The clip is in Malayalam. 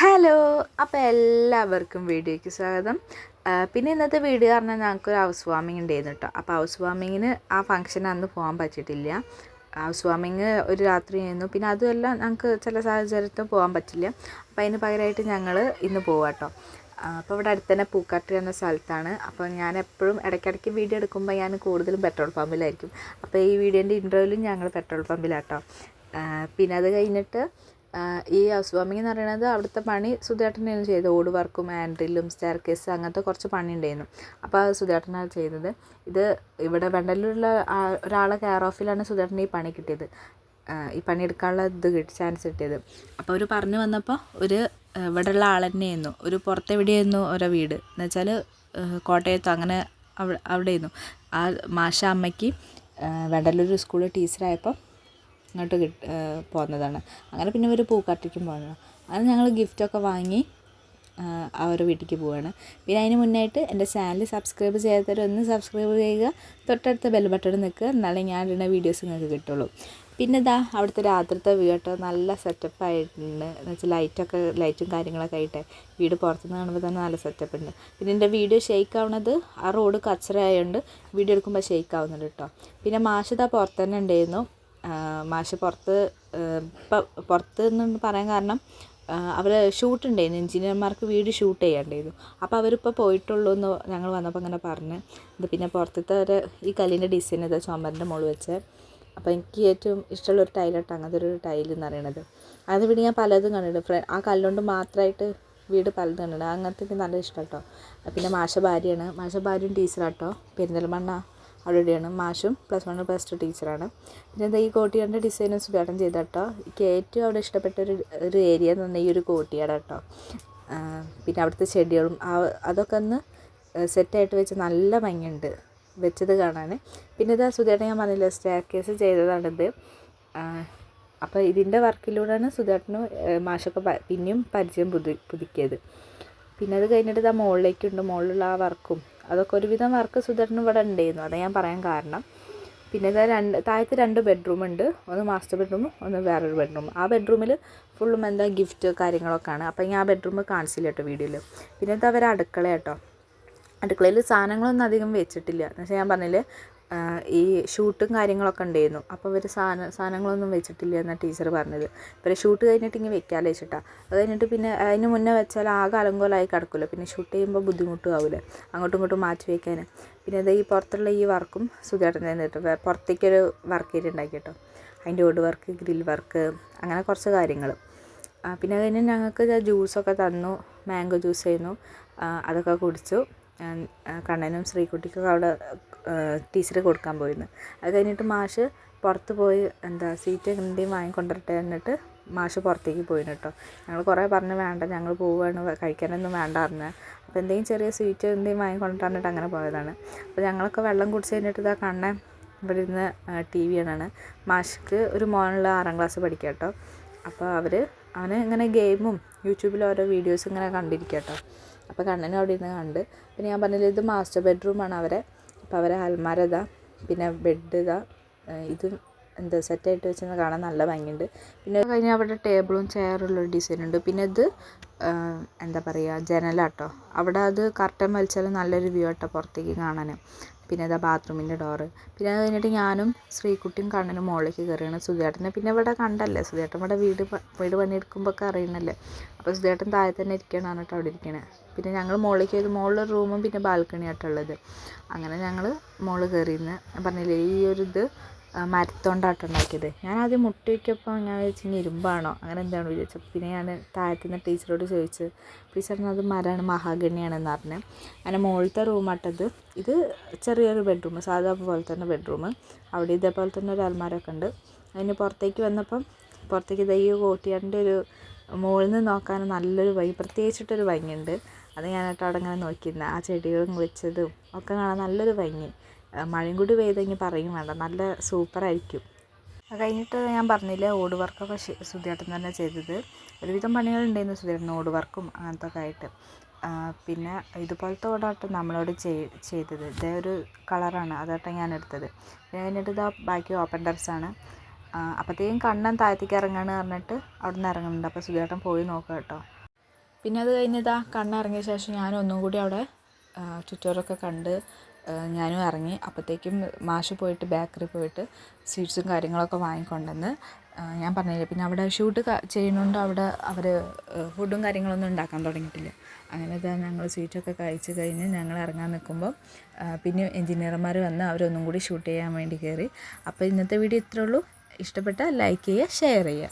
ഹലോ അപ്പോൾ എല്ലാവർക്കും വീഡിയോയ്ക്ക് സ്വാഗതം. പിന്നെ ഇന്നത്തെ വീഡിയോ പറഞ്ഞാൽ ഞങ്ങൾക്കൊരു ഹൗസ് വാമിംഗ് ഉണ്ടായിരുന്നു കേട്ടോ. അപ്പോൾ ഹൗസ് വാമിങ്ങിന് ആ ഫംഗ്ഷൻ അന്ന് പോകാൻ പറ്റിയിട്ടില്ല. ഹൗസ് വാമിങ് ഒരു രാത്രി ആയിരുന്നു. പിന്നെ അതുമല്ല ഞങ്ങൾക്ക് ചില സാഹചര്യത്തിൽ പോകാൻ പറ്റില്ല. അപ്പോൾ അതിന് പകരമായിട്ട് ഞങ്ങൾ ഇന്ന് പോവാം കേട്ടോ. അപ്പോൾ ഇവിടെ അടുത്ത് തന്നെ പൂക്കാട്ടി എന്ന സ്ഥലത്താണ്. അപ്പോൾ ഞാൻ എപ്പോഴും ഇടയ്ക്കിടയ്ക്ക് വീഡിയോ എടുക്കുമ്പോൾ ഞാൻ കൂടുതലും പെട്രോൾ പമ്പിലായിരിക്കും അപ്പോൾ ഈ വീഡിയോന്റെ ഇൻട്രോയിലും ഞങ്ങൾ പെട്രോൾ പമ്പിലാട്ടോ പിന്നെ അത് കഴിഞ്ഞിട്ട് ഈ ഹൗസ് വാമിംഗ് എന്ന് പറയുന്നത് അവിടുത്തെ പണി സുധേട്ടനായിരുന്നു ചെയ്തത്. ഓട് വർക്കും ആൻഡ്രില്ലും സ്റ്റെയർ കേസ് അങ്ങനത്തെ കുറച്ച് പണി ഉണ്ടായിരുന്നു. അപ്പോൾ അത് സുധേട്ടനാണ് ചെയ്തത്. ഇത് ഇവിടെ വെണ്ടലിലുള്ള ഒരാളെ കെയർ ഓഫിലാണ് സുധേട്ടന് ഈ പണി കിട്ടിയത്. ഈ പണി എടുക്കാനുള്ള ഇത് കിട്ടി ചാൻസ് കിട്ടിയത്. അപ്പോൾ അവർ പറഞ്ഞു വന്നപ്പോൾ ഒരു ഇവിടെയുള്ള ആൾ തന്നെയായിരുന്നു. ഒരു പുറത്തെവിടെയായിരുന്നു ഓരോ വീട്? എന്ന് വെച്ചാൽ കോട്ടയത്തോ അങ്ങനെ അവിടെ അവിടെയായിരുന്നു. ആ മാഷ അമ്മയ്ക്ക് വെണ്ടല്ലൂർ സ്കൂളിൽ ടീച്ചറായപ്പോൾ ഇങ്ങോട്ട് കിട്ട് പോകുന്നതാണ് അങ്ങനെ പിന്നെ ഒരു പൂക്കാട്ടിക്കും പോകുന്നത് അങ്ങനെ ഞങ്ങൾ ഗിഫ്റ്റൊക്കെ വാങ്ങി ആ, അവരുടെ വീട്ടിലേക്ക് പോവുകയാണ് പിന്നെ അതിന് മുന്നായിട്ട് എന്റെ ചാനൽ സബ്സ്ക്രൈബ് ചെയ്യാത്തവർ ഒന്ന് സബ്സ്ക്രൈബ് ചെയ്യുക. തൊട്ടടുത്ത ബെൽ ബട്ടൺ നിൽക്കുക. എന്നാലേ ഞാൻ ഇടുന്ന വീഡിയോസ് നിങ്ങൾക്ക് കിട്ടുള്ളൂ. പിന്നെ ഇതാ അവിടുത്തെ രാത്രിത്തെ വീട്ടോ നല്ല സെറ്റപ്പ് ആയിട്ടുണ്ട്. എന്ന് വെച്ചാൽ ലൈറ്റൊക്കെ ലൈറ്റും കാര്യങ്ങളൊക്കെ ആയിട്ട്. വീട് പുറത്തുനിന്ന് കാണുമ്പോൾ തന്നെ നല്ല സെറ്റപ്പ് ഉണ്ട്. പിന്നെ എന്റെ വീഡിയോ ഷെയ്ക്ക് ആവുന്നത് ആ റോഡ് കച്ചറ ആയതുകൊണ്ട് വീഡിയോ എടുക്കുമ്പോൾ ഷെയ്ക്ക് ആവുന്നുണ്ട് കേട്ടോ. പിന്നെ മാഷിത പുറത്ത് തന്നെ ഉണ്ടായിരുന്നു. മാഷ് പുറത്ത് ഇപ്പം പുറത്ത് നിന്ന് പറയാൻ കാരണം അവർ ഷൂട്ട് ഉണ്ടായിരുന്നു. എഞ്ചിനീയർമാർക്ക് വീട് ഷൂട്ട് ചെയ്യാണ്ടായിരുന്നു. അപ്പോൾ അവരിപ്പോൾ പോയിട്ടുള്ളൂ എന്ന് ഞങ്ങൾ വന്നപ്പോൾ അങ്ങനെ പറഞ്ഞ്. ഇത് പിന്നെ പുറത്തത്തെ ഒരു ഈ കല്ലിന്റെ ഡിസൈൻ ഇതാ ചുമരിന്റെ മുകളിൽ വെച്ച്. അപ്പോൾ എനിക്ക് ഏറ്റവും ഇഷ്ടമുള്ള ഒരു ടൈലായിട്ട് അങ്ങനത്തെ ഒരു ടൈൽ എന്ന് പറയണത്. അത് പിന്നെ ഞാൻ പലതും കണ്ടിട്ടുണ്ട്. ആ കല്ലുകൊണ്ട് മാത്രമായിട്ട് വീട് പലതും കണ്ടിട്ടുണ്ട്. അങ്ങനത്തെ എനിക്ക് നല്ല ഇഷ്ടം കേട്ടോ. പിന്നെ മാഷ ഭാര്യയാണ്. മാഷ ഭാര്യയും ടീച്ചറാട്ടോ പെരിന്തൽമണ്ണ അവിടെയാണ് മാഷും പ്ലസ് വൺ പ്ലസ് ടു ടീച്ചറാണ്. പിന്നെ എന്താ ഈ കോട്ടിയാടിന്റെ ഡിസൈനും ഉദ്ഘാടനം ചെയ്ത കേട്ടോ എനിക്ക് ഏറ്റവും അവിടെ ഇഷ്ടപ്പെട്ട ഒരു ഒരു ഏരിയ എന്ന് പറഞ്ഞാൽ ഈ ഒരു കോട്ടിയാട് കേട്ടോ പിന്നെ അവിടുത്തെ ചെടികളും ആ അതൊക്കെ ഒന്ന് സെറ്റായിട്ട് വെച്ച് നല്ല ഭംഗിയുണ്ട് വെച്ചത് കാണാൻ പിന്നെ ഇത് സുധേട്ടൻ ഞാൻ പറഞ്ഞില്ല സ്റ്റെയർ കേസ് ചെയ്തതാണിത് അപ്പോൾ ഇതിന്റെ വർക്കിലൂടെയാണ് സുധേട്ടനും മാഷൊക്കെ പിന്നെയും പരിചയം പുതു പുതുക്കിയത്. പിന്നെ അത് കഴിഞ്ഞിട്ട് ഇതാ മുകളിലേക്കുണ്ട് മുകളിലുള്ള ആ വർക്കും അതൊക്കെ ഒരുവിധം വർക്ക് സുധരനും ഇവിടെ ഉണ്ടായിരുന്നു അതാണ് ഞാൻ പറയാൻ കാരണം. പിന്നെ ഇതാ രണ്ട് താഴത്ത് രണ്ട് ബെഡ്റൂം ഉണ്ട് ഒന്ന് മാസ്റ്റർ ബെഡ്റൂം ഒന്ന് വേറൊരു ബെഡ്റൂം ആ ബെഡ്റൂമിൽ ഫുള്ളും എന്താ ഗിഫ്റ്റ് കാര്യങ്ങളൊക്കെ ആണ് അപ്പം ഞാൻ ആ ബെഡ്റൂം കാണിച്ചില്ല കേട്ടോ വീഡിയോയിൽ പിന്നെ ഇത് അവർ അടുക്കള കേട്ടോ അടുക്കളയിൽ സാധനങ്ങളൊന്നും അധികം വെച്ചിട്ടില്ല. എന്ന് വെച്ചാൽ ഞാൻ പറഞ്ഞില്ലേ ഈ ഷൂട്ടും കാര്യങ്ങളൊക്കെ ഉണ്ടായിരുന്നു. അപ്പോൾ ഇവർ സാധന സാധനങ്ങളൊന്നും വെച്ചിട്ടില്ല എന്നാണ് ടീച്ചർ പറഞ്ഞത്. ഇവരെ ഷൂട്ട് കഴിഞ്ഞിട്ട് ഇങ്ങനെ വെക്കാമല്ലോ വെച്ചിട്ടാ അത് കഴിഞ്ഞിട്ട് പിന്നെ അതിന് മുന്നേ വെച്ചാൽ ആകെ അലങ്കോലമായി കിടക്കുമല്ലോ പിന്നെ ഷൂട്ട് ചെയ്യുമ്പോൾ ബുദ്ധിമുട്ടും ആവില്ലേ അങ്ങോട്ടും ഇങ്ങോട്ടും മാറ്റി വയ്ക്കാൻ പിന്നെ ഇത് ഈ പുറത്തുള്ള ഈ വർക്കും സുഖമായിട്ട് തന്നിട്ട് പുറത്തേക്കൊരു വർക്ക് ഉണ്ടാക്കി കേട്ടോ. അതിന്റെ ഓട് വർക്ക് ഗ്രിൽ വർക്ക് അങ്ങനെ കുറച്ച് കാര്യങ്ങൾ പിന്നെ അത് കഴിഞ്ഞ് ഞങ്ങൾക്ക് ജ്യൂസൊക്കെ തന്നു. മാംഗോ ജ്യൂസ് ആയിരുന്നു. അതൊക്കെ കുടിച്ചു. കണ്ണനും ശ്രീകുട്ടിക്കൊക്കെ അവിടെ ടീച്ചർ കൊടുക്കാൻ പോയിരുന്നു. അത് കഴിഞ്ഞിട്ട് മാഷ് പുറത്ത് പോയി എന്താ സീറ്റ് എന്തെങ്കിലും വാങ്ങിക്കൊണ്ടിട്ട് എന്നിട്ട് മാഷ് പുറത്തേക്ക് പോയിരുന്നു കേട്ടോ. ഞങ്ങൾ കുറേ പറഞ്ഞു വേണ്ട ഞങ്ങൾ പോവുകയാണ് കഴിക്കാനൊന്നും വേണ്ട പറഞ്ഞു. അപ്പോൾ എന്തെങ്കിലും ചെറിയ സ്വീറ്റ് എന്തെങ്കിലും വാങ്ങിക്കൊണ്ടിട്ടാണ് അങ്ങനെ പോയതാണ്. അപ്പോൾ ഞങ്ങളൊക്കെ വെള്ളം കുടിച്ച് കഴിഞ്ഞിട്ട് ഇതാ കണ്ണൻ ഇവിടെ ഇരുന്ന് ടി വി ആണ് മാഷ്ക്ക് ഒരു മോനുള്ള ആറാം ക്ലാസ് പഠിക്കുക കേട്ടോ അപ്പോൾ അവർ അവന് ഇങ്ങനെ ഗെയിമും യൂട്യൂബിൽ ഓരോ വീഡിയോസ് ഇങ്ങനെ കണ്ടിരിക്കുക കേട്ടോ അപ്പോൾ കണ്ണനും അവിടെ ഇരുന്ന് കണ്ട്. പിന്നെ ഞാൻ പറഞ്ഞില്ല ഇത് മാസ്റ്റർ ബെഡ്റൂമാണ് അവരെ. അപ്പോൾ അവരെ അൽമാര ഇതാ പിന്നെ ബെഡ് ഇതാ. ഇതും എന്താ സെറ്റായിട്ട് വെച്ചെന്ന് കാണാൻ നല്ല ഭംഗിയുണ്ട്. പിന്നെ കഴിഞ്ഞാൽ അവിടെ ടേബിളും ചെയറുള്ള ഡിസൈൻ ഉണ്ട്. പിന്നെ ഇത് എന്താ പറയുക ജനലാട്ടോ അവിടെ അത് കർട്ടൻ വലിച്ചാൽ നല്ലൊരു വ്യൂ ആട്ടോ പുറത്തേക്ക് കാണാൻ. പിന്നെ ഇതാ ബാത്റൂമിന്റെ ഡോറ് പിന്നെ അത് കഴിഞ്ഞിട്ട് ഞാനും ശ്രീകുട്ടിയും കണ്ണനും മുകളിലേക്ക് കയറിയാണ് സുധേട്ടനെ പിന്നെ ഇവിടെ കണ്ടല്ലേ സുധേട്ടൻ ഇവിടെ വീട് വീട് പണിയെടുക്കുമ്പോൾ ഒക്കെ അറിയണല്ലേ അപ്പോൾ സുധേട്ടൻ താഴെ തന്നെ ഇരിക്കണം അവിടെ ഇരിക്കണേ. പിന്നെ ഞങ്ങൾ മുകളിലേക്ക് ഒരു മുകളിൽ റൂമും പിന്നെ ബാൽക്കണി ആയിട്ടുള്ളത് അങ്ങനെ ഞങ്ങൾ മുകളിൽ കയറിയിരുന്നു ഞാൻ പറഞ്ഞില്ലേ ഈ ഒരു ഇത് ആ, മരത്തോണ്ടാട്ടോ ഉണ്ടാക്കിയത്. ഞാൻ ആദ്യം മുട്ടി വയ്ക്കപ്പോൾ ഞാൻ വിചാരിച്ചു ഇനി ഇരുമ്പാണോ? അങ്ങനെ എന്താണ് വിചാരിച്ചത്. പിന്നെ ഞാൻ താഴത്തുനിന്ന് ടീച്ചറോട് ചോദിച്ചു ടീച്ചർ അത് മരമാണ് മഹാഗണിയാണെന്ന് പറഞ്ഞു. അങ്ങനെ മുകളിലത്തെ റൂമാട്ടത് ഇത്. ചെറിയൊരു ബെഡ്റൂം സാധാ പോലെ തന്നെ ബെഡ്റൂം. അവിടെ ഇതേപോലെ തന്നെ ഒരു അലമാരൊക്കെ ഉണ്ട്. അതിന് പുറത്തേക്ക് വന്നപ്പം പുറത്തേക്ക് ദൈ കോട്ടിയാടിന്റെ ഒരു മുകളിൽ നിന്ന് നോക്കാൻ നല്ലൊരു ഭംഗി പ്രത്യേകിച്ചിട്ടൊരു ഭംഗിയുണ്ട്. അത് ഞാനായിട്ട് അവിടെ ഇങ്ങനെ നോക്കിയിരുന്നു. ആ ചെടികളും വെച്ചതും ഒക്കെ കാണാൻ നല്ലൊരു ഭംഗി. മഴയും കൂടി പെയ്തെങ്കിൽ പറയും വേണ്ട നല്ല സൂപ്പറായിരിക്കും. അത് കഴിഞ്ഞിട്ട് ഞാൻ പറഞ്ഞില്ലേ ഓട് വർക്കൊക്കെ സുധിയേട്ടൻ തന്നെ ചെയ്തത്. ഒരുവിധം പണികളുണ്ടായിരുന്നു സുധിയേട്ടൻ ഓട് വർക്കും അങ്ങനത്തെ ഒക്കെ ആയിട്ട് പിന്നെ ഇതുപോലത്തെ ഓടാട്ടം നമ്മളോട് ചെയ് ചെയ്തത്. ഇതേ ഒരു കളറാണ് അതാട്ടം ഞാൻ എടുത്തത്. പിന്നെ കഴിഞ്ഞിട്ട് ഇതാ ബാക്കി ഓപ്പൺ ടെറസാണ് അപ്പോഴത്തേക്കും കണ്ണൻ താഴത്തേക്ക് ഇറങ്ങാണ് പറഞ്ഞിട്ട് അവിടെ നിന്ന് ഇറങ്ങുന്നുണ്ട്. അപ്പോൾ സുധിയേട്ടൻ പോയി നോക്കാം കേട്ടോ. പിന്നെ അത് കഴിഞ്ഞിതാ കണ്ണിറങ്ങിയ ശേഷം ഞാൻ ഒന്നും കൂടി അവിടെ ചുറ്റുപാടൊക്കെ കണ്ട് ഞാനും ഇറങ്ങി. അപ്പോഴത്തേക്കും മാഷ് പോയിട്ട് ബേക്കറി പോയിട്ട് സ്വീറ്റ്സും കാര്യങ്ങളൊക്കെ വാങ്ങിക്കൊണ്ടുവന്ന് ഞാൻ പറഞ്ഞില്ലേ പിന്നെ അവിടെ ഷൂട്ട് ചെയ്യുന്നുണ്ട് അവിടെ അവർ ഫുഡും കാര്യങ്ങളൊന്നും ഉണ്ടാക്കാൻ തുടങ്ങിയിട്ടില്ല. അങ്ങനെ ഇതാ ഞങ്ങൾ സ്വീറ്റൊക്കെ കഴിച്ച് കഴിഞ്ഞ് ഞങ്ങൾ ഇറങ്ങാൻ നിൽക്കുമ്പോൾ പിന്നെ എൻജിനീയർമാർ വന്ന് അവരൊന്നും കൂടി ഷൂട്ട് ചെയ്യാൻ വേണ്ടി കയറി അപ്പോൾ ഇന്നത്തെ വീഡിയോ ഇത്രേ ഉള്ളൂ. ഇഷ്ടപ്പെട്ടാൽ ലൈക്ക് ചെയ്യുക ഷെയർ ചെയ്യുക.